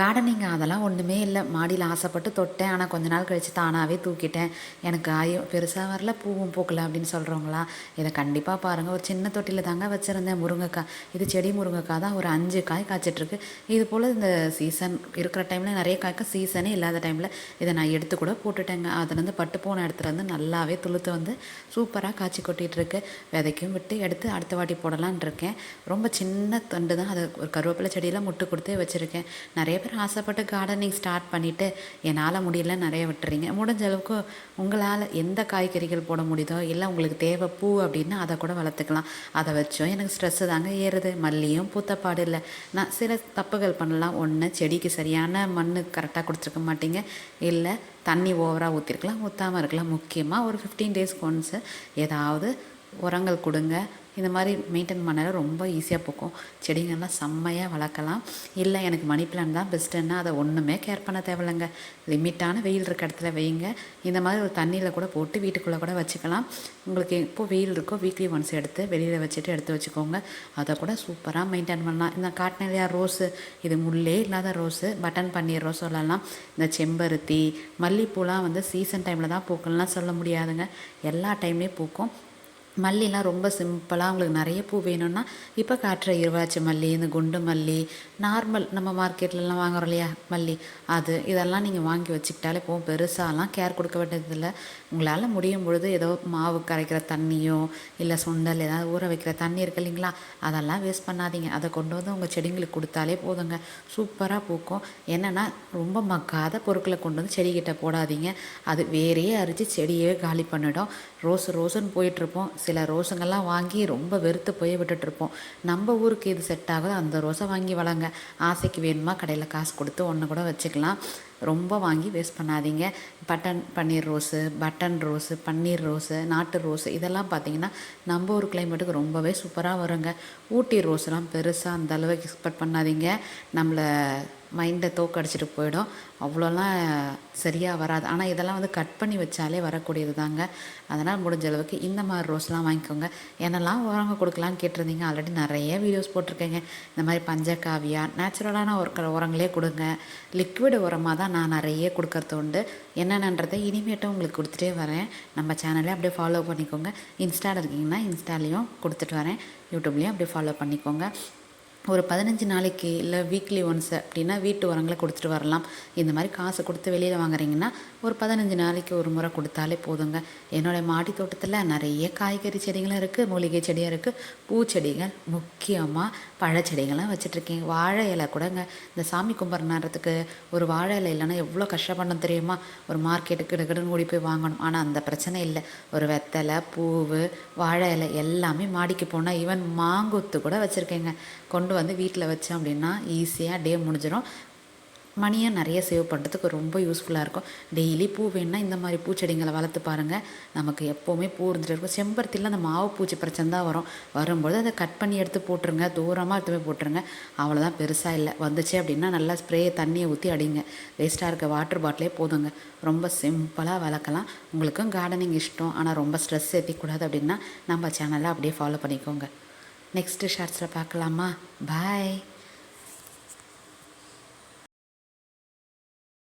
Gardening அதெல்லாம் ஒன்றுமே இல்லை. மாடியில் ஆசைப்பட்டு தொட்டேன். ஆனால் கொஞ்ச நாள் கழித்து தானாகவே தூக்கிட்டேன். எனக்கு ஆயும் பெருசாக வரல பூவும் பூக்கல அப்படின்னு சொல்கிறவங்களா இதை கண்டிப்பாக பாருங்கள் ஒரு சின்ன தொட்டியில் தாங்க வச்சுருந்தேன் முருங்கைக்காய். இது செடி முருங்கைக்காய் தான். ஒரு அஞ்சு காய் காய்ச்சிட்ருக்கு. இது போல் இந்த சீசன் இருக்கிற டைமில் நிறைய காய்க்க சீசனே இல்லாத டைமில் இதை நான் எடுத்து கூட போட்டுட்டேங்க. அதுலேருந்து பட்டு போன இடத்துல வந்து நல்லாவே துளுத்து வந்து சூப்பராக காய்ச்சி கொட்டிகிட்ருக்கு விதைக்கும் விட்டு எடுத்து அடுத்த வாட்டி போடலான் இருக்கேன். ரொம்ப சின்ன தண்டு தான். அதை ஒரு கருவேப்பிலை செடியில் முட்டு கொடுத்து வச்சுருக்கேன். நிறைய பேர் ஆசைப்பட்டு கார்டனிங் ஸ்டார்ட் பண்ணிவிட்டு என்னால் முடியல நிறைய விட்டுறீங்க. முடிஞ்ச அளவுக்கு உங்களால் எந்த காய்கறிகள் போட முடியுதோ இல்லை உங்களுக்கு தேவை பூ அப்படின்னா அதை கூட வளர்த்துக்கலாம். அதை வச்சும் எனக்கு ஸ்ட்ரெஸ்ஸு தாங்க ஏறுது. மல்லியும் பூத்தப்பாடு இல்லை. நான் சில தப்புகள் பண்ணலாம். ஒன்று செடிக்கு சரியான மண் கரெக்டாக கொடுத்துருக்க மாட்டீங்க. இல்லை தண்ணி ஓவராக ஊற்றிருக்கலாம் ஊற்றாமல் இருக்கலாம். முக்கியமாக ஒரு ஃபிஃப்டீன் டேஸ்க்கு ஒன்ஸு ஏதாவது உரங்கள் கொடுங்க. இந்த மாதிரி மெயின்டைன் பண்ணால் ரொம்ப ஈஸியாக பூக்கும். செடிங்கள்லாம் செம்மையாக வளர்க்கலாம். இல்லை எனக்கு மணி பிளான் தான் பெஸ்ட்டுன்னா அதை ஒன்றுமே கேர் பண்ண தேவையில்லைங்க. லிமிட்டான வெயில் இருக்க இடத்துல வைங்க. இந்த மாதிரி ஒரு தண்ணியில் கூட போட்டு வீட்டுக்குள்ளே கூட வச்சுக்கலாம். உங்களுக்கு எப்போ வெயில் இருக்கோ வீக்லி ஒன்ஸ் எடுத்து வெளியில் வச்சுட்டு எடுத்து வச்சுக்கோங்க. அதை கூட சூப்பராக மெயின்டைன் பண்ணலாம். இந்த காட்டினியா ரோஸு இது முள்ளே இல்லாத ரோஸு பட்டன் பன்னீர் ரோஸ் சொல்லலாம். இந்த செம்பருத்தி மல்லிப்பூலாம் வந்து சீசன் டைமில் தான் பூக்கள்லாம் சொல்ல முடியாதுங்க. எல்லா டைம்லேயும் பூக்கும். மல்லிலாம் ரொம்ப சிம்பிளாக உங்களுக்கு நிறைய பூ வேணும்னா இப்போ காட்டுற இருவாச்சி மல்லி இந்த குண்டு மல்லி நார்மல் நம்ம மார்க்கெட்லலாம் வாங்குறோம் இல்லையா மல்லி அது இதெல்லாம் நீங்கள் வாங்கி வச்சுக்கிட்டாலே போகும் பெருசாலாம் கேர் கொடுக்க வேண்டியதில்லை. உங்களால் முடியும் பொழுது ஏதோ மாவு கரைக்கிற தண்ணியோ இல்லை சுண்டல் ஏதாவது ஊற வைக்கிற தண்ணி இருக்கு இல்லைங்களா அதெல்லாம் வேஸ்ட் பண்ணாதீங்க. அதை கொண்டு வந்து உங்கள் செடிங்களுக்கு கொடுத்தாலே போதுங்க. சூப்பராக பூக்கும். என்னென்னா ரொம்ப மக்காத பொருட்களை கொண்டு வந்து செடிக்கிட்ட போடாதீங்க. அது வேறையே அரிச்சு செடியே காலி பண்ணிடும். ரோஸ் ரோஸுன்னு போயிட்டுருப்போம் சில ரோஸுங்கள்லாம் வாங்கி ரொம்ப வெறுத்து போய் விட்டுட்ருப்போம் நம்ம ஊருக்கு இது செட் ஆகுது. அந்த ரோஸை வாங்கி வளங்க. ஆசைக்கு வேணுமா கடையில் காசு கொடுத்து ஒன்று கூட வச்சுக்கலாம். ரொம்ப வாங்கி வேஸ்ட் பண்ணாதீங்க. பட்டன் பன்னீர் ரோஸு பட்டன் ரோஸு பன்னீர் ரோஸு நாட்டு ரோஸு இதெல்லாம் பார்த்திங்கன்னா நம்ம ஒரு கிளைமேட்டுக்கு ரொம்பவே சூப்பராக வருங்க. ஊட்டி ரோஸ்லாம் பெருசாக அந்த அளவுக்கு எக்ஸ்பெக்ட் பண்ணாதீங்க. நம்மளை மைண்டை தோக்கடிச்சிட்டு போயிடும். அவ்வளோலாம் சரியாக வராது. ஆனால் இதெல்லாம் வந்து கட் பண்ணி வச்சாலே வரக்கூடியது தாங்க. அதனால் முடிஞ்ச அளவுக்கு இந்த மாதிரி ரோஸ்லாம் வாங்கிக்கோங்க. என்னெல்லாம் உரங்க கொடுக்கலான்னு கேட்டிருந்தீங்க ஆல்ரெடி நிறைய வீடியோஸ் போட்டிருக்கேங்க. இந்த மாதிரி பஞ்சகாவியா நேச்சுரலான ஒரு உரங்களே கொடுங்க. லிக்விட் உரமாக தான் நான் நிறைய கொடுக்கறது உண்டு. என்னென்னன்றதை இனிமேட்டும் உங்களுக்கு கொடுத்துட்டே வரேன். நம்ம சேனலே அப்படியே ஃபாலோ பண்ணிக்கோங்க. இன்ஸ்டாவில் இருக்கீங்கன்னா இன்ஸ்டாலேயும் கொடுத்துட்டு வரேன். யூடியூப்லேயும் அப்படியே ஃபாலோ பண்ணிக்கோங்க. ஒரு பதினஞ்சு நாளைக்கு இல்லை வீக்லி ஒன்ஸ் அப்படின்னா வீட்டு உரங்களை கொடுத்துட்டு வரலாம். இந்த மாதிரி காசு கொடுத்து வெளியில் வாங்குறீங்கன்னா ஒரு பதினஞ்சு நாளைக்கு ஒரு முறை கொடுத்தாலே போதுங்க. என்னுடைய மாடி தோட்டத்தில் நிறைய காய்கறி செடிகளும் இருக்குது மூலிகை செடியும் இருக்குது பூச்செடிகள் முக்கியமாக பழச்செடிகள்லாம் வச்சுட்ருக்கேன். வாழை இலை கூடங்க. இந்த சாமி கும்பிட்றதுக்கு ஒரு வாழை இலை இல்லைன்னா எவ்வளோ கஷ்டப்படணும் தெரியுமா? ஒரு மார்க்கெட்டுக்கு கிடக்குன்னு ஓடி போய் வாங்கணும். ஆனால் அந்த பிரச்சனை இல்லை. ஒரு வெத்தலை பூவு வாழை இலை எல்லாமே மாடிக்கு போனால் ஈவன் மாங்கொத்து கூட வச்சுருக்கேங்க. கொண்டு வந்து வீட்டில் வச்சோம் அப்படின்னா ஈஸியாக டே முடிஞ்சிடும் மணியை நிறைய சேவ் பண்ணுறதுக்கு ரொம்ப யூஸ்ஃபுல்லாக இருக்கும். டெய்லி பூ வேணுன்னா இந்த மாதிரி பூச்செடிங்களை வளர்த்து பாருங்கள் நமக்கு எப்போவுமே பூ இருந்துட்டு இருக்கும். செம்பருத்தியில் அந்த மாவு பூச்சி பிரச்சனை தான் வரும். வரும்போது அதை கட் பண்ணி எடுத்து போட்டுருங்க. தூரமாக எடுத்து போய் போட்டுருங்க. அவ்வளோதான் பெருசாக இல்லை. வந்துச்சு அப்படின்னா நல்லா ஸ்ப்ரே தண்ணியை ஊற்றி அடிங்க. வேஸ்ட்டாக இருக்க வாட்டர் பாட்டிலே போதுங்க. ரொம்ப சிம்பிளாக வளர்க்கலாம். உங்களுக்கும் கார்டனிங் இஷ்டம். ஆனால் ரொம்ப ஸ்ட்ரெஸ் ஏற்றிக்கூடாது அப்படின்னா நம்ம சேனலை அப்படியே ஃபாலோ பண்ணிக்கோங்க. நெக்ஸ்ட்டு ஷார்ட்ஸில் பார்க்கலாமா? பாய்